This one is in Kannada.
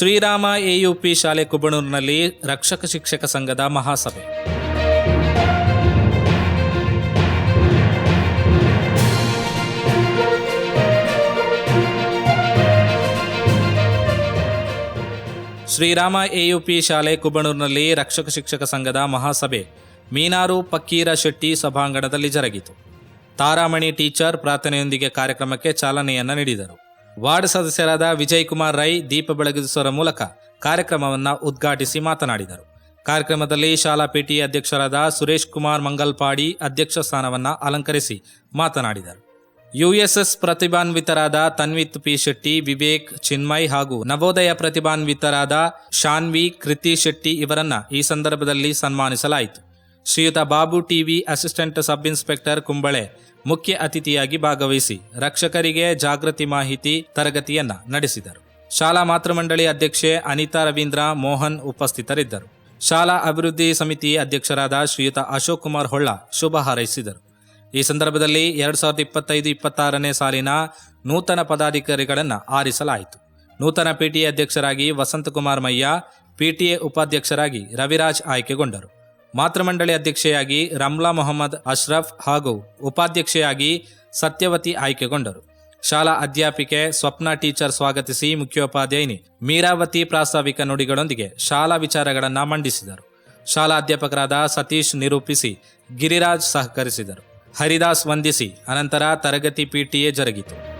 ಶ್ರೀರಾಮ ಎಯುಪಿ ಶಾಲೆ ಕುಬಣೂರಿನಲ್ಲಿ ರಕ್ಷಕ ಶಿಕ್ಷಕ ಸಂಘದ ಮಹಾಸಭೆ. ಶ್ರೀರಾಮ ಎಯುಪಿ ಶಾಲೆ ಕುಬಣೂರಿನಲ್ಲಿ ರಕ್ಷಕ ಶಿಕ್ಷಕ ಸಂಘದ ಮಹಾಸಭೆ ಮೀನಾರು ಪಕ್ಕೀರ ಶೆಟ್ಟಿ ಸಭಾಂಗಣದಲ್ಲಿ ಜರುಗಿತು. ತಾರಾಮಣಿ ಟೀಚರ್ ಪ್ರಾರ್ಥನೆಯೊಂದಿಗೆ ಕಾರ್ಯಕ್ರಮಕ್ಕೆ ಚಾಲನೆಯನ್ನು ನೀಡಿದರು. ವಾರ್ಡ್ ಸದಸ್ಯರಾದ ವಿಜಯ್ ಕುಮಾರ್ ರೈ, ದೀಪ ಬೆಳಗಿಸುವ ಮೂಲಕ ಕಾರ್ಯಕ್ರಮವನ್ನು ಉದ್ಘಾಟಿಸಿ ಮಾತನಾಡಿದರು. ಕಾರ್ಯಕ್ರಮದಲ್ಲಿ ಶಾಲಾ ಪಿಟಿಎ ಅಧ್ಯಕ್ಷರಾದ ಸುರೇಶ್ ಕುಮಾರ್ ಮಂಗಲ್ಪಾಡಿ ಅಧ್ಯಕ್ಷ ಸ್ಥಾನವನ್ನು ಅಲಂಕರಿಸಿ ಮಾತನಾಡಿದರು. ಯುಎಸ್ಎಸ್ ಪ್ರತಿಭಾನ್ವಿತರಾದ ತನ್ವಿತ್ ಪಿ ಶೆಟ್ಟಿ, ವಿವೇಕ್ ಚಿನ್ಮಯ್ ಹಾಗೂ ನವೋದಯ ಪ್ರತಿಭಾನ್ವಿತರಾದ ಶಾನ್ವಿ, ಕೃತಿ ಶೆಟ್ಟಿ ಇವರನ್ನ ಈ ಸಂದರ್ಭದಲ್ಲಿ ಸನ್ಮಾನಿಸಲಾಯಿತು. ಶ್ರೀಯುತ Babu TV assistant sub inspector Kumbale. ಮುಖ್ಯ ಅತಿಥಿಯಾಗಿ ಭಾಗವಹಿಸಿ ರಕ್ಷಕರಿಗೆ ಜಾಗೃತಿ ಮಾಹಿತಿ, ತರಗತಿಯನ್ನ ನಡೆಸಿದರು. ಶಾಲಾ ಮಾತೃಮಂಡಳಿ ಅಧ್ಯಕ್ಷೆ ಅನಿತಾ ರವೀಂದ್ರ ಮೋಹನ್ ಉಪಸ್ಥಿತರಿದ್ದರು. ಶಾಲಾ ಅಭಿವೃದ್ಧಿ ಸಮಿತಿ ಅಧ್ಯಕ್ಷರಾದ ಶ್ರೀಯುತ ಅಶೋಕ್ ಕುಮಾರ್ ಹೊಳ್ಳ ಶುಭ ಹಾರೈಸಿದರು. ಈ ಸಂದರ್ಭದಲ್ಲಿ ಎರಡ್ ಸಾವಿರದ ಇಪ್ಪತ್ತೈದು ಇಪ್ಪತ್ತಾರನೇ ಸಾಲಿನ ನೂತನ ಪದಾಧಿಕಾರಿಗಳನ್ನು ಆರಿಸಲಾಯಿತು. ನೂತನ ಪಿಟಿಎ ಅಧ್ಯಕ್ಷರಾಗಿ ವಸಂತಕುಮಾರ್ ಮಯ್ಯ ಪಿಟಿಎ ಉಪಾಧ್ಯಕ್ಷರಾಗಿ ರವಿರಾಜ್ ಆಯ್ಕೆಗೊಂಡರು. ಮಾತೃಮಂಡಳಿ ಅಧ್ಯಕ್ಷೆಯಾಗಿ ರಮ್ಲಾ ಮೊಹಮ್ಮದ್ ಅಶ್ರಫ್ ಹಾಗೂ ಉಪಾಧ್ಯಕ್ಷೆಯಾಗಿ ಸತ್ಯವತಿ ಆಯ್ಕೆಗೊಂಡರು. ಶಾಲಾ ಅಧ್ಯಾಪಿಕೆ ಸ್ವಪ್ನ ಟೀಚರ್ ಸ್ವಾಗತಿಸಿ ಮುಖ್ಯೋಪಾಧ್ಯಾಯಿನಿ ಮೀರಾವತಿ ಪ್ರಾಸ್ತಾವಿಕ ನುಡಿಗಳೊಂದಿಗೆ ಶಾಲಾ ವಿಚಾರಗಳನ್ನು ಮಂಡಿಸಿದರು. ಶಾಲಾ ಅಧ್ಯಾಪಕರಾದ ಸತೀಶ್ ನಿರೂಪಿಸಿ, ಗಿರಿರಾಜ್ ಸಹಕರಿಸಿದರು. ಹರಿದಾಸ್ ವಂದಿಸಿ, ಅನಂತರ ತರಗತಿ ಪಿಟಿಎ ಜರುಗಿತು.